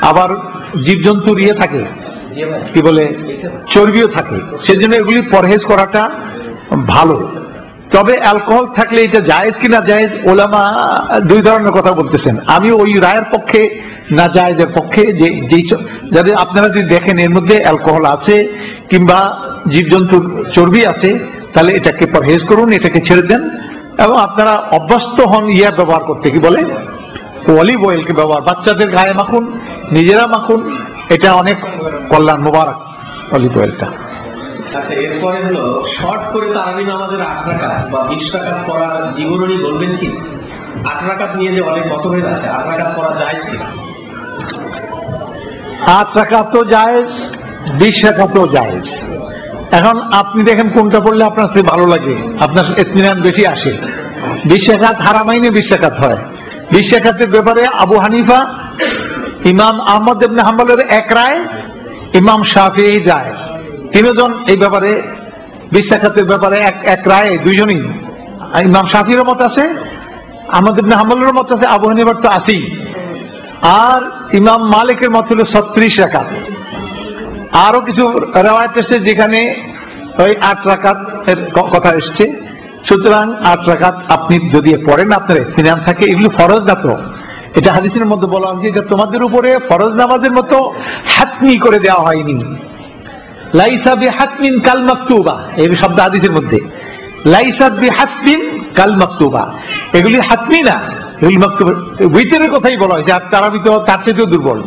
আবার জীবজন্তুর ইয়ে থাকে। কি বলে? চর্বিও থাকে। সেজন্য এগুলি পরহেজ করাটা ভালো। তবে অ্যালকোহল থাকলে এটা জায়েজ কি না জায়েজ, ওলামা দুই ধরনের কথা বলতেছেন। আমি ওই রায়ের পক্ষে, না জায়েজের পক্ষে যে, যেই যাদের আপনারা যদি দেখেন এর মধ্যে অ্যালকোহল আছে কিংবা জীবজন্তুর চর্বি আছে, তাহলে এটাকে পরহেজ করুন, এটাকে ছেড়ে দেন এবং আপনারা অভ্যস্ত হন ইয়া ব্যবহার করতে। কি বলে? অলিভ অয়েলকে ব্যবহার বাচ্চাদের গায়ে মাখুন নিজেরা মাখুন এটা অনেক কল্যাণ মোবারক অলিভ অয়েলটা। আচ্ছা এরপরে হলো শর্ট করে তারাবি নামাজের আট রাকাত বা বিশ রাকাত পড়ার বিবরণী বলবেন কি? আট রাকাত নিয়ে যে অনেক মতভেদ আছে আট রাকাত পড়া যায় কি? আট টাকা জায়েজ বিশ টাকা জায়েজ। এখন আপনি দেখেন কোনটা পড়লে আপনার কাছে ভালো লাগে আপনার এতমিনান বেশি আসে। বিশ হারামাইনে বিশ হয়। বিশ টাকাতের ব্যাপারে আবু হানিফা, ইমাম আহমদ ইবনে হাম্বলের এক রায়, ইমাম শাফি যায়। তিনজন এই ব্যাপারে বিশ টাকাতের ব্যাপারে এক এক রায়, দুইজনই। ইমাম শাফির মত আছে, আহমদ ইবনে হাম্বলের মত আছে, আবু হানিফার তো আসেই আর ইমাম মালিকের মত হলো ছত্রিশ রাকাত। আরও কিছু রেওয়ায়ত এসছে যেখানে ওই আট রাকাত কথা এসছে। সুতরাং আট রাকাত আপনি যদি পড়েন, আপনার ইস্তিনাম থাকে। এগুলো ফরজ না তো? এটা হাদিসের মধ্যে বলা হয়েছে এটা তোমাদের উপরে ফরজ নামাজের মতো হাতমি করে দেওয়া হয়নি। হাতমিন কাল মাকতুবা এই শব্দ হাদিসের মধ্যে। হাতমিন কাল মাকতুবা এগুলি হাতমি না, এগুলি মাকতুবা উইতের কথাই বলা হয়েছে, আর তারা তো তার চাইতেও দুর্বল।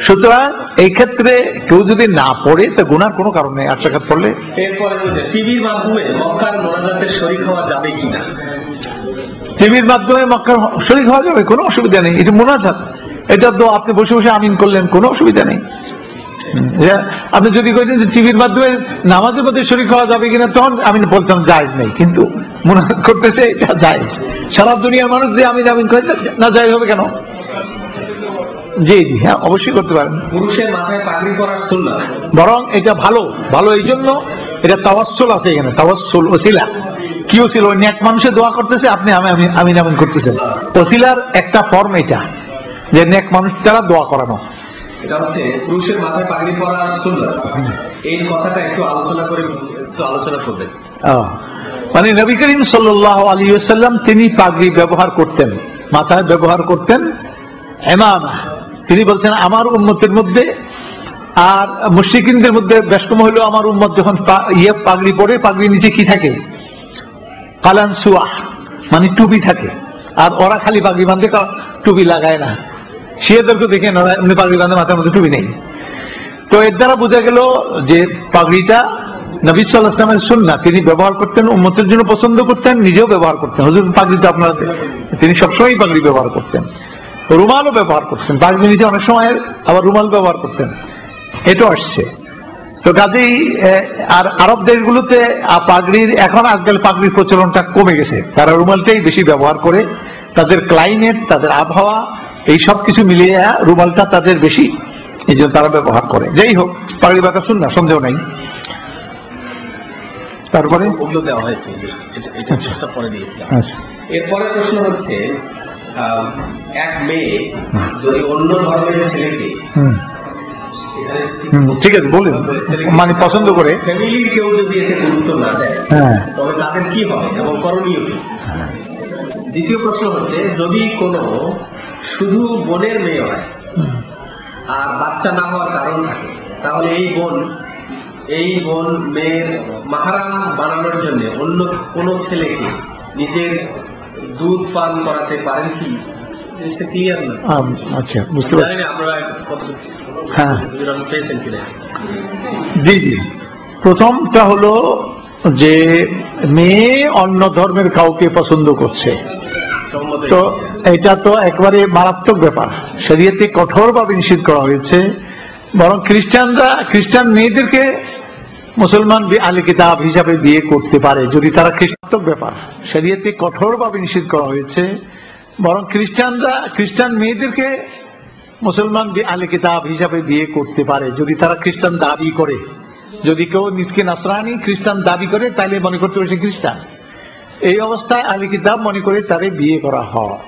সুতরাং এই ক্ষেত্রে কেউ যদি না পড়ে তা গুনার কোনো কারণ নেই আট টাকা পড়লে টিভির মাধ্যমে মক্কার মোনাজাতের শরীক হওয়া যাবে কিনা? টিভির মাধ্যমে মক্কার শরীর হওয়া যাবে কোনো অসুবিধা নেই। এটা মোনাজাত। এটা তো আপনি বসে বসে আমিন করলেন কোনো অসুবিধা নেই। আপনি যদি কইতেন যে টিভির মাধ্যমে নামাজের মধ্যে শরীর খাওয়া যাবে কিনা তখন আমি বলতাম জায়েজ নেই। কিন্তু মোনাজাত করতেছে এটা জায়েজ। সারা দুনিয়ার মানুষ যে আমি আমিন করে না জায়েজ হবে কেন? জি জি হ্যাঁ অবশ্যই করতে পারেন। পুরুষের মাথায় পাগড়ি পরার সুন্নাহ। বরং এটা ভালো ভালো এই জন্য এটা আছে এখানে ওসিলা। কি ওসিল? ওই ন্যাক মানুষের দোয়া করতেছে আপনি আমি আমি আমিন আমিন করতেছেন। ওসিলার একটা ফর্ম এটা যে ন্যাক মানুষ দ্বারা দোয়া করানো। এটা হচ্ছে পুরুষের মাথায় পাগড়ি পরা সুন্নাহ। এই কথাটা একটু আলোচনা করে একটু আলোচনা করবেন। মানে নবী করিম সাল্লাহ আলী সাল্লাম তিনি পাগড়ি ব্যবহার করতেন মাথায় ব্যবহার করতেন। তিনি বলছেন, আমার উন্মতের মধ্যে আর মুশ্রিকিনদের মধ্যে ব্যস্তম হইল আমার উম্মত যখন ইয়ে পাগড়ি পরে, পাগড়ির নিচে কি থাকে? কালান সুয়াহ মানে টুপি থাকে। আর ওরা খালি পাগড়ি বাঁধে টুপি লাগায় না। শিয়াদেরকে দেখে এমনি পাগড়ি বাঁধে, মাথার মধ্যে টুপি নেই। তো এর দ্বারা বোঝা গেল যে পাগড়িটা নবী সাল্লাহামের সুন্না তিনি ব্যবহার করতেন, উম্মতের জন্য পছন্দ করতেন, নিজেও ব্যবহার করতেন। হুজুর, পাগড়ি তো আপনারা তিনি সবসময় পাগড়ি ব্যবহার করতেন। রুমালও ব্যবহার করতেন। পাগড়ি নিচে অনেক সময় আবার রুমাল ব্যবহার করতেন। এটা আসছে। তো কাজেই আর আরব দেশগুলোতে পাগড়ির এখন আজকাল পাগড়ির প্রচলনটা কমে গেছে। তারা রুমালটাই বেশি ব্যবহার করে। তাদের ক্লাইমেট তাদের আবহাওয়া এই সব কিছু মিলিয়ে রুমালটা তাদের বেশি এই জন্য তারা ব্যবহার করে। যাই হোক পাগড়ি বাঁকা শুন না সন্দেহ নাই। তারপরে? ওগুলো দেওয়া হয়েছে দিয়েছিলাম। আচ্ছা। এরপরে প্রশ্ন হচ্ছে এক মেয়ে যদি অন্য ধর্মের ছেলেকে ঠিক আছে বলুন। মানে পছন্দ করে। ফ্যামিলির কেউ যদি এতে গুরুত্ব না দেয় হ্যাঁ। তবে তাদের কি হবে এবং করণীয় কি? দ্বিতীয় প্রশ্ন হচ্ছে যদি কোনো শুধু বোনের মেয়ে হয় আর বাচ্চা না হওয়ার কারণ থাকে তাহলে এই বোন এই বোন মেয়ের মাহারাম বানানোর জন্য অন্য কোন ছেলেকে নিজের দুধ পান করাতে পারেন কি? জিনিসটা ক্লিয়ার না? আচ্ছা বুঝতে পারছি। আপনারা হ্যাঁ। পেয়েছেন কিনা? জি জি। প্রথমটা হলো যে মেয়ে অন্য ধর্মের কাউকে পছন্দ করছে। তো এটা তো একবারে মারাত্মক ব্যাপার। শরীয়তে কঠোরভাবে নিষেধ করা হয়েছে। বরং খ্রিস্টানরা খ্রিস্টান মেয়েদেরকে মুসলমান আলী কিতাব হিসাবে বিয়ে করতে পারে, যদি তারা খ্রিস্টান ব্যাপার। শরীয়তে কঠোরভাবে নিষেধ করা হয়েছে। বরং খ্রিস্টানরা, খ্রিস্টান মেয়েদেরকে মুসলমান আলী কিতাব হিসাবে বিয়ে করতে পারে, যদি তারা খ্রিস্টান দাবি করে। যদি কেউ নিজকে নাসরানি খ্রিস্টান দাবি করে তাহলে মনে করতে হবে খ্রিস্টান। এই অবস্থায় আলী কিতাব মনে করে তারে বিয়ে করা হয়।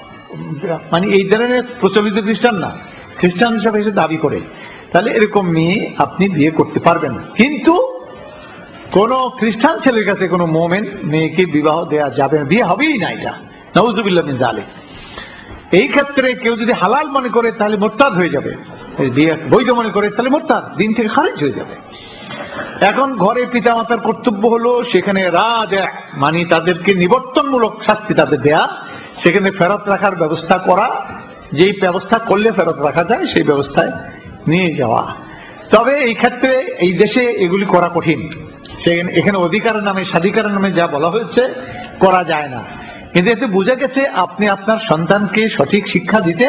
মানে এই ধরনের প্রচলিত খ্রিস্টান না, খ্রিস্টান হিসাবে এসে দাবি করে। তাহলে এরকম মেয়ে আপনি বিয়ে করতে পারবেন। কিন্তু কোন খ্রিস্টান ছেলের কাছে কোনো মোমেন মেয়েকে বিবাহ দেয়া যাবে না, বিয়ে হবেই না এটা। নওয়াজুবিল্লাহ মিন জালিক এই ক্ষেত্রে কেউ যদি হালাল মনে করে, তাহলে মোরতাদ হয়ে যাবে। বৈধ মনে করে, তাহলে মোরতাদ, দিন থেকে খারিজ হয়ে যাবে। এখন ঘরে পিতামাতার কর্তব্য হলো, সেখানে রা দেয়া মানে তাদেরকে নিবর্তনমূলক শাস্তি তাদের দেয়া। সেখানে ফেরত রাখার ব্যবস্থা করা, যেই ব্যবস্থা করলে ফেরত রাখা যায়, সেই ব্যবস্থায় নিয়ে যাওয়া। তবে এই ক্ষেত্রে এই দেশে এগুলি করা কঠিন। এখানে অধিকারের নামে, স্বাধিকারের নামে যা বলা হয়েছে, করা যায় না। কিন্তু এতে বোঝা গেছে, আপনি আপনার সন্তানকে সঠিক শিক্ষা দিতে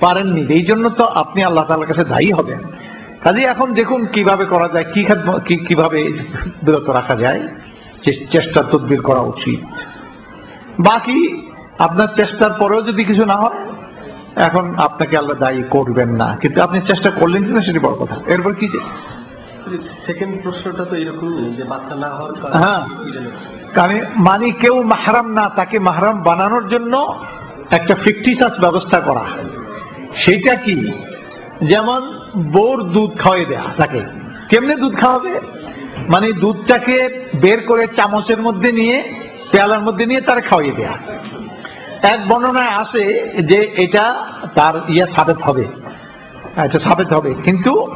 পারেননি। এই জন্য তো আপনি আল্লাহ তাআলার কাছে দায়ী হবেন। কাজে এখন দেখুন কীভাবে করা যায়, কি কীভাবে বিরত রাখা যায়। চেষ্টা তদবির করা উচিত। বাকি আপনার চেষ্টার পরেও যদি কিছু না হয়, এখন আপনাকে আল্লাহ দায়ী করবেন না। কিন্তু আপনি চেষ্টা করলেন কিনা সেটি বড় কথা। এরপর কি সেকেন্ড প্রশ্নটা তো এরকমই যে বাচ্চা না হওয়ার হ্যাঁ। কারণে মানে কেউ মাহরাম না তাকে মাহরাম বানানোর জন্য একটা ফিকটিসাস ব্যবস্থা করা। সেটা কি? যেমন বোর দুধ খাওয়াই দেয়া তাকে। কেমনে দুধ খাওয়াবে? মানে দুধটাকে বের করে চামচের মধ্যে নিয়ে পেয়ালার মধ্যে নিয়ে তার খাওয়াই দেয়া। এক বর্ণনায় আসে যে এটা তার ইয়া সাবেত হবে। আচ্ছা সাবেত হবে। কিন্তু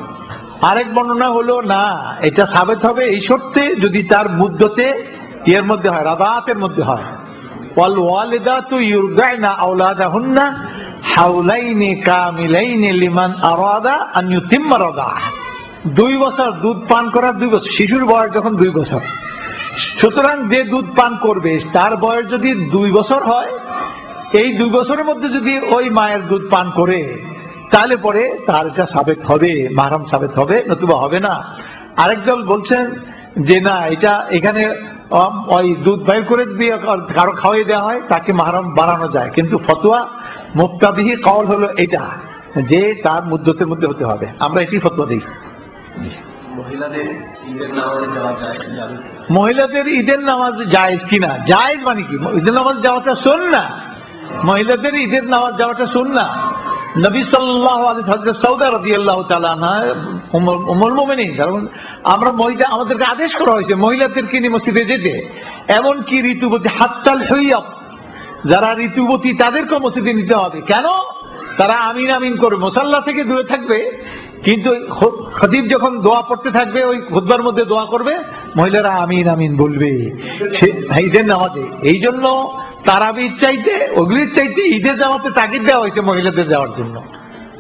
আরেক বর্ণনা হলো, না, এটা সাবেত হবে এই শর্তে যদি তার মুদ্দতে ইয়ের মধ্যে হয়, রাদাতের মধ্যে হয়। হাওলাইনি কামিলাইনি দুই বছর দুধ পান করার দুই বছর, শিশুর বয়স যখন দুই বছর। সুতরাং যে দুধ পান করবে, তার বয়স যদি দুই বছর হয়, এই দুই বছরের মধ্যে যদি ওই মায়ের দুধ পান করে তাহলে পরে তার এটা সাবেত হবে মারাম সাবেত হবে নতুবা হবে না। আরেক দল বলছেন যে না এটা এখানে ওই দুধ বাইর করে দিয়ে কারও খাওয়াই দেওয়া হয় তাকে মাহারাম বানানো যায়। কিন্তু ফতোয়া মুক্তাবিহি কল হলো এটা যে তার মুদ্দতের মধ্যে হতে হবে। আমরা এটি ফতোয়া দিই। মহিলাদের ঈদের নামাজে যাওয়া যায় যাবে মহিলাদের ঈদের নামাজ জায়েজ কিনা? জায়েজ মানে কি? ঈদের নামাজ যাওয়াটা শোন না মহিলাদের ঈদের নামাজ যাওয়াটা শোন না আমরা মহিলা, আমাদেরকে আদেশ করা হয়েছে যেতে। এমনকি ঋতুবতী হাত্তাল যারা ঋতুবতী তাদেরকেও নিতে হবে। কেন? তারা আমিন আমিন করবে, মোসাল্লা থেকে দূরে থাকবে। কিন্তু খতিব যখন দোয়া পড়তে থাকবে, ওই খুদ্বার মধ্যে দোয়া করবে, মহিলারা আমিন আমিন বলবে। সে ঈদের নামাজে। এই জন্য তারাবির চাইতে ওগুলির চাইতে ঈদের জামাতে তাগিদ দেওয়া হয়েছে মহিলাদের যাওয়ার জন্য।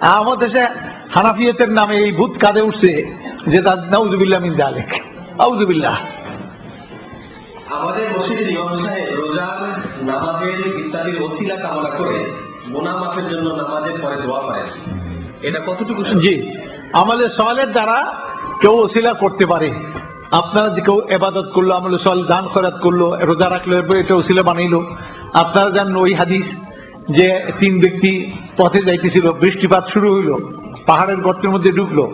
আর আমাদের দেশে হানাফিয়তের নামে এই ভূত কাঁদে উঠছে যে তার নাউজুবিল্লাহ মিন জালেক আউজুবিল্লাহ। আমাদের মসজিদের ইমাম সাহেব রোজার নামাজের ইত্যাদির ওসিলা কামনা করে গোনা মাফের জন্য নামাজের পরে দোয়া করেন। এটা কতটুকু জি। আমলে সওয়ালের দ্বারা কেউ ওসিলা করতে পারে। আপনারা যে কেউ এবাদত করল, আমলে সওয়াল, দান খরাত করল, রোজা রাখল, এরপর এটা ওসিলা বানাইলো। আপনারা জানেন ওই হাদিস যে তিন ব্যক্তি পথে যাইতেছিল, বৃষ্টিপাত শুরু হইল, পাহাড়ের গর্তের মধ্যে ঢুকলো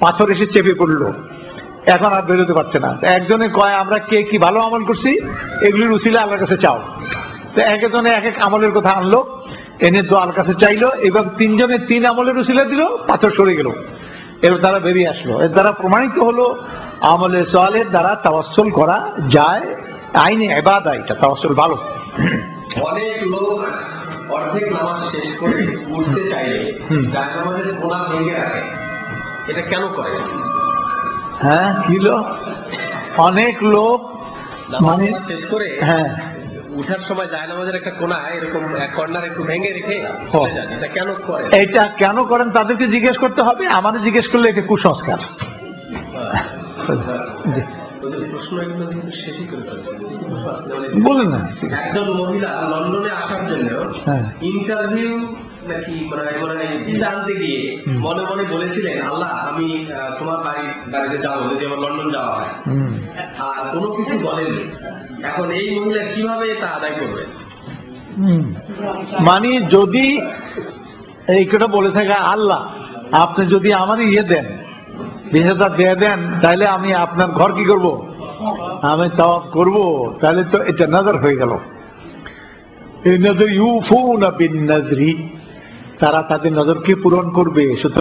পাথর এসে চেপে পড়ল। এখন আর বেরোতে পারছে না। একজনে কয়, আমরা কে কি ভালো আমল করছি? এগুলির উসিলা আল্লাহর কাছে চাও। তো এক একজনে এক এক আমলের কথা আনলো, এনে তো আল্লাহর কাছে চাইলো, এবং তিনজনে তিন আমলের উসিলা দিল, পাথর সরে গেল। এর দ্বারা বেরিয়ে আসলো। এর দ্বারা প্রমাণিত হলো আমলে সোয়ালের দ্বারা তাওয়াসল করা যায়। আইনে এবাদা এটা তাওয়াসল ভালো। অনেক লোক অর্ধেক নামাজ শেষ করে উঠতে চাইলে কোনা ভেঙে রাখে এটা কেন করে? হ্যাঁ অনেক লোক মানে শেষ করে হ্যাঁ। উঠার সময় যায় নামাজের একটা কোনা এরকম এক কর্নার একটু ভেঙে রেখে এটা কেন করে এটা কেন করেন তাদেরকে জিজ্ঞেস করতে হবে আমাদের জিজ্ঞেস করলে এটা কুসংস্কার। বলুন না একজন মহিলা লন্ডনে আসার জন্য হ্যাঁ। ইন্টারভিউ নাকি মানে মানে গিয়ে মনে মনে বলেছিলেন আল্লাহ আমি তোমার বাড়ি বাড়িতে যাব যদি আমার লন্ডন যাওয়া হয় আর কোনো কিছু বলেননি। এখন এই মহিলা কীভাবে এটা আদায় করবে। মানে যদি এই কথা বলে থাকে আল্লাহ আপনি যদি আমার ইয়ে দেন বিষয়টা দিয়ে দেন তাহলে আমি আপনার ঘর কি করব? আমি তাওয়াফ করব। তাহলে তো এটা নজর হয়ে গেল। এই নজর ইউফুনা বিন নজরি, তারা তাদের নজরকে পূরণ করবে। সুতরাং